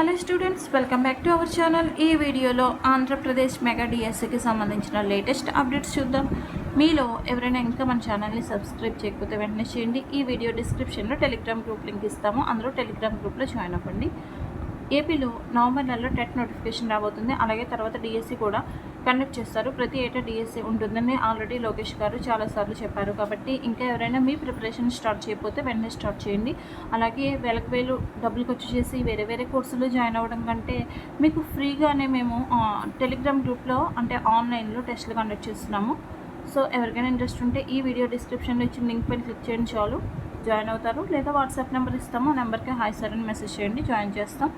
Hello students welcome back to our channel. ఈ వీడియోలో Andhra Pradesh mega డిఎస్సికి సంబంధించిన లేటెస్ట్ అప్డేట్స్ చూద్దాం. మీలో ఎవరైనా ఇంకా మన ఛానల్ని సబ్స్క్రైబ్ చేయకపోతే వెంటనే చేయండి. ఈ వీడియో డిస్క్రిప్షన్లో టెలిగ్రామ్ గ్రూప్ లింక్ ఇస్తాము. అందరూ టెలిగ్రామ్ గ్రూప్లో జాయిన్ అవ్వండి. ఏపీలో నవంబర్ నెలలో టెట్ నోటిఫికేషన్ రాబోతుంది. అలాగే తర్వాత డిఎస్సి కూడా కండక్ట్ చేస్తారు. ప్రతి ఏటా డిఎస్సి ఉంటుందని ఆల్రెడీ లోకేష్ గారు చాలాసార్లు చెప్పారు. కాబట్టి ఇంకా ఎవరైనా మీ ప్రిపరేషన్ స్టార్ట్ చేయకపోతే వెంటనే స్టార్ట్ చేయండి. అలాగే వేలకు వేలు డబ్బులు ఖర్చు చేసి వేరే వేరే కోర్సులు జాయిన్ అవ్వడం కంటే మీకు ఫ్రీగానే మేము టెలిగ్రామ్ గ్రూప్లో అంటే ఆన్లైన్లో టెస్ట్లు కండక్ట్ చేస్తున్నాము. సో ఎవరికైనా ఇంట్రెస్ట్ ఉంటే ఈ వీడియో డిస్క్రిప్షన్లో ఇచ్చిన లింక్ పైన క్లిక్ చేయండి చాలు. జాయిన్ అవుతారు లేదా వాట్సాప్ నెంబర్ ఇస్తాము. ఆ నెంబర్కి హాయ్ సార్ అని మెసేజ్ చేయండి జాయిన్ చేస్తాం.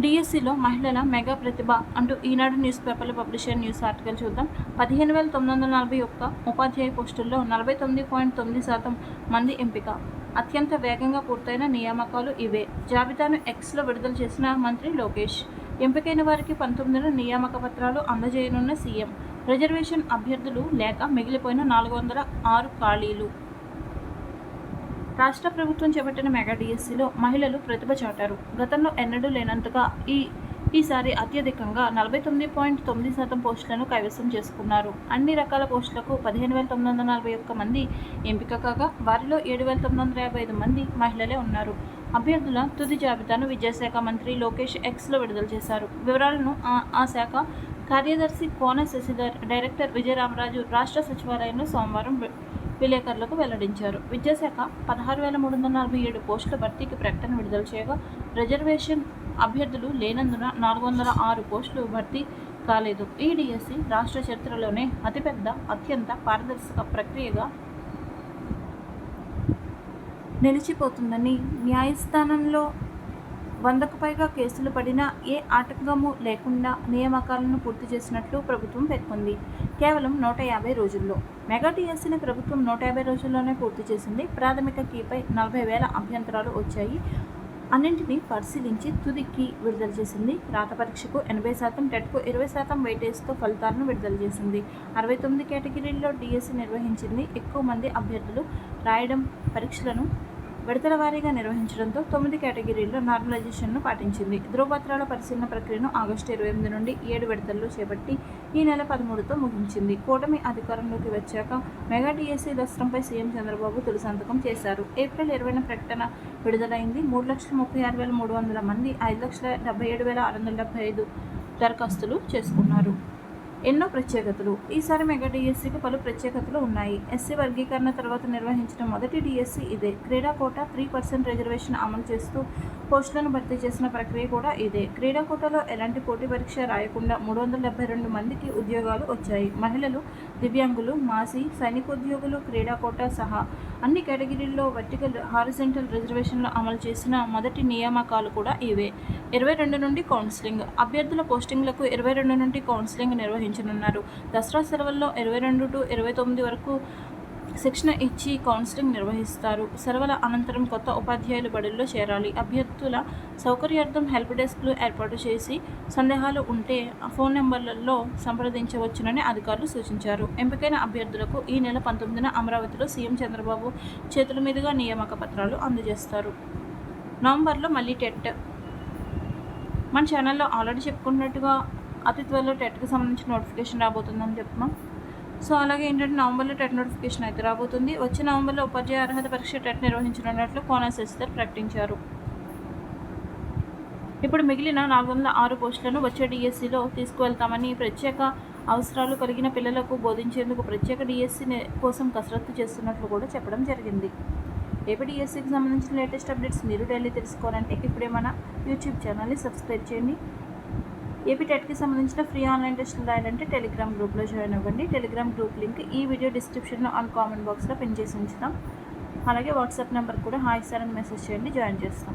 డిఎస్సిలో మహిళల మెగా ప్రతిభ అంటూ ఈనాడు న్యూస్ పేపర్లో పబ్లిష్ అయిన న్యూస్ ఆర్టికల్ చూద్దాం. పదిహేను వేల తొమ్మిది వందల నలభై ఒక్క ఉపాధ్యాయ పోస్టుల్లో నలభై తొమ్మిది పాయింట్ తొమ్మిది శాతం మంది ఎంపిక. అత్యంత వేగంగా పూర్తయిన నియామకాలు ఇవే. జాబితాను ఎక్స్లో విడుదల చేసిన మంత్రి లోకేష్. ఎంపికైన వారికి పంతొమ్మిదిన నియామక పత్రాలు అందజేయనున్న సీఎం. రిజర్వేషన్ అభ్యర్థులు లేక మిగిలిపోయిన నాలుగు వందల ఆరు ఖాళీలు. రాష్ట్ర ప్రభుత్వం చేపట్టిన మెగా డిఎస్సిలో మహిళలు ప్రతిభ చాటారు. గతంలో ఎన్నడూ లేనంతగా ఈ ఈసారి అత్యధికంగా నలభై తొమ్మిది పాయింట్ తొమ్మిది శాతం పోస్టులను కైవసం చేసుకున్నారు. అన్ని రకాల పోస్టులకు పదిహేను వేల తొమ్మిది వందల నలభై ఒక్క మంది ఎంపిక కాగా వారిలో ఏడు వేల తొమ్మిది వందల యాభై ఐదు మంది మహిళలే ఉన్నారు. అభ్యర్థుల తుది జాబితాను విద్యాశాఖ మంత్రి లోకేష్ ఎక్స్లో విడుదల చేశారు. వివరాలను ఆ- ఆ శాఖ కార్యదర్శి కోన శశిధర్ డైరెక్టర్ విజయరామరాజు రాష్ట్ర సచివాలయంలో సోమవారం విలేకరులకు వెల్లడించారు. విద్యాశాఖ పదహారు వేల మూడు వందల నలభై ఏడు పోస్టుల భర్తీకి ప్రకటన విడుదల చేయగా రిజర్వేషన్ అభ్యర్థులు లేనందున నాలుగు వందల ఆరు పోస్టులు భర్తీ కాలేదు. ఈ డిఎస్సి రాష్ట్ర చరిత్రలోనే అతిపెద్ద అత్యంత పారదర్శక ప్రక్రియగా నిలిచిపోతుందని న్యాయస్థానంలో వందకు పైగా కేసులు పడినా ఏ ఆటంకము లేకుండా నియామకాలను పూర్తి చేసినట్లు ప్రభుత్వం పేర్కొంది. కేవలం నూట యాభై రోజుల్లో. మెగా టీఎస్సీని ప్రభుత్వం నూట యాభై రోజుల్లోనే పూర్తి చేసింది. ప్రాథమిక కీపై నలభై వేల అభ్యంతరాలు వచ్చాయి. అన్నింటినీ పరిశీలించి తుది కీ విడుదల చేసింది. రాత పరీక్షకు ఎనభై శాతం టెట్కు ఇరవై శాతం వెయిటేజ్తో ఫలితాలను విడుదల చేసింది. అరవై తొమ్మిది కేటగిరీల్లో డిఎస్సి నిర్వహించింది. ఎక్కువ మంది అభ్యర్థులు రాయడం పరీక్షలను విడతల వారీగా నిర్వహించడంతో తొమ్మిది కేటగిరీల్లో నార్మలైజేషన్ను పాటించింది. ధృవపత్రాల పరిశీలన ప్రక్రియను ఆగస్టు ఇరవై ఎనిమిది నుండి ఏడు విడతల్లో చేపట్టి ఈ నెల పదమూడుతో ముగించింది. కూటమి అధికారంలోకి వచ్చాక మెగా డిఎస్సీ దసరంపై సీఎం చంద్రబాబు తొలి సంతకం చేశారు. ఏప్రిల్ ఇరవైన ప్రకటన విడుదలైంది. మూడు లక్షల ముప్పై ఆరు వేల మూడు వందల మంది ఐదు లక్షల డెబ్బై ఏడు వేల ఆరు వందల డెబ్బై ఐదు దరఖాస్తులు చేసుకున్నారు. ఎన్నో ప్రత్యేకతలు. ఈసారి మెగా డిఎస్సికి పలు ప్రత్యేకతలు ఉన్నాయి. ఎస్సీ వర్గీకరణ తర్వాత నిర్వహించిన మొదటి డిఎస్సి ఇదే. క్రీడా కోటా త్రీ పర్సెంట్ రిజర్వేషన్ అమలు చేస్తూ పోస్టులను భర్తీ చేసిన ప్రక్రియ కూడా ఇదే. క్రీడా కోటాలో ఎలాంటి పోటీ పరీక్ష రాయకుండా మూడు వందల డెబ్బై రెండు మందికి ఉద్యోగాలు వచ్చాయి. మహిళలు దివ్యాంగులు మాసి సైనికోద్యోగులు క్రీడా కోట సహా అన్ని కేటగిరీల్లో వర్టికల్ హారిజెంటల్ రిజర్వేషన్లు అమలు చేసిన మొదటి నియామకాలు కూడా ఇవే. ఇరవై రెండు నుండి కౌన్సిలింగ్. అభ్యర్థుల పోస్టింగ్లకు ఇరవై రెండు నుండి కౌన్సిలింగ్ నిర్వహించనున్నారు. దసరా సెలవుల్లో ఇరవై రెండు టు ఇరవై తొమ్మిది వరకు శిక్షణ ఇచ్చి కౌన్సిలింగ్ నిర్వహిస్తారు. సెలవుల అనంతరం కొత్త ఉపాధ్యాయులు బడుల్లో చేరాలి. అభ్యర్థుల సౌకర్యార్థం హెల్ప్ డెస్క్లు ఏర్పాటు చేసి సందేహాలు ఉంటే ఆ ఫోన్ నెంబర్లలో సంప్రదించవచ్చునని అధికారులు సూచించారు. ఎంపికైన అభ్యర్థులకు ఈ నెల పంతొమ్మిదిన అమరావతిలో సీఎం చంద్రబాబు చేతుల మీదుగా నియామక పత్రాలు అందజేస్తారు. నవంబర్లో మళ్ళీ టెట్. మన ఛానల్లో ఆల్రెడీ చెప్పుకున్నట్టుగా అతి త్వరలో టెట్కి సంబంధించిన నోటిఫికేషన్ రాబోతుందని చెప్తున్నాం సో అలాగే ఏంటంటే నవంబర్లో టెట్ నోటిఫికేషన్ అయితే రాబోతుంది. వచ్చే నవంబర్లో ఉపాధ్యాయ అర్హత పరీక్ష టెట్ నిర్వహించనున్నట్లు కోనా శశిధర్ ప్రకటించారు. ఇప్పుడు మిగిలిన నాలుగు వందల ఆరు పోస్టులను వచ్చే డిఎస్సిలో తీసుకువెళ్తామని ప్రత్యేక అవసరాలు కలిగిన పిల్లలకు బోధించేందుకు ప్రత్యేక డిఎస్సి కోసం కసరత్తు చేస్తున్నట్లు కూడా చెప్పడం జరిగింది. ఏపీ డిఎస్సికి సంబంధించిన లేటెస్ట్ అప్డేట్స్ మీరు డైలీ తెలుసుకోవాలంటే ఇప్పుడే మన యూట్యూబ్ ఛానల్ని సబ్స్క్రైబ్ చేయండి. ఏపీ టెట్కి సంబంధించిన ఫ్రీ ఆన్లైన్ టెస్ట్ రాయాలంటే టెలిగ్రామ్ గ్రూప్లో జాయిన్ అవ్వండి. టెలిగ్రామ్ గ్రూప్ లింక్ ఈ వీడియో డిస్క్రిప్షన్లో అండ్ కామెంట్ బాక్స్లో పిన్ చేసి ఉంచుతాం. అలాగే వాట్సాప్ నెంబర్ కూడా హాయ్ సార్ అని మెసేజ్ చేయండి జాయిన్ చేస్తాం.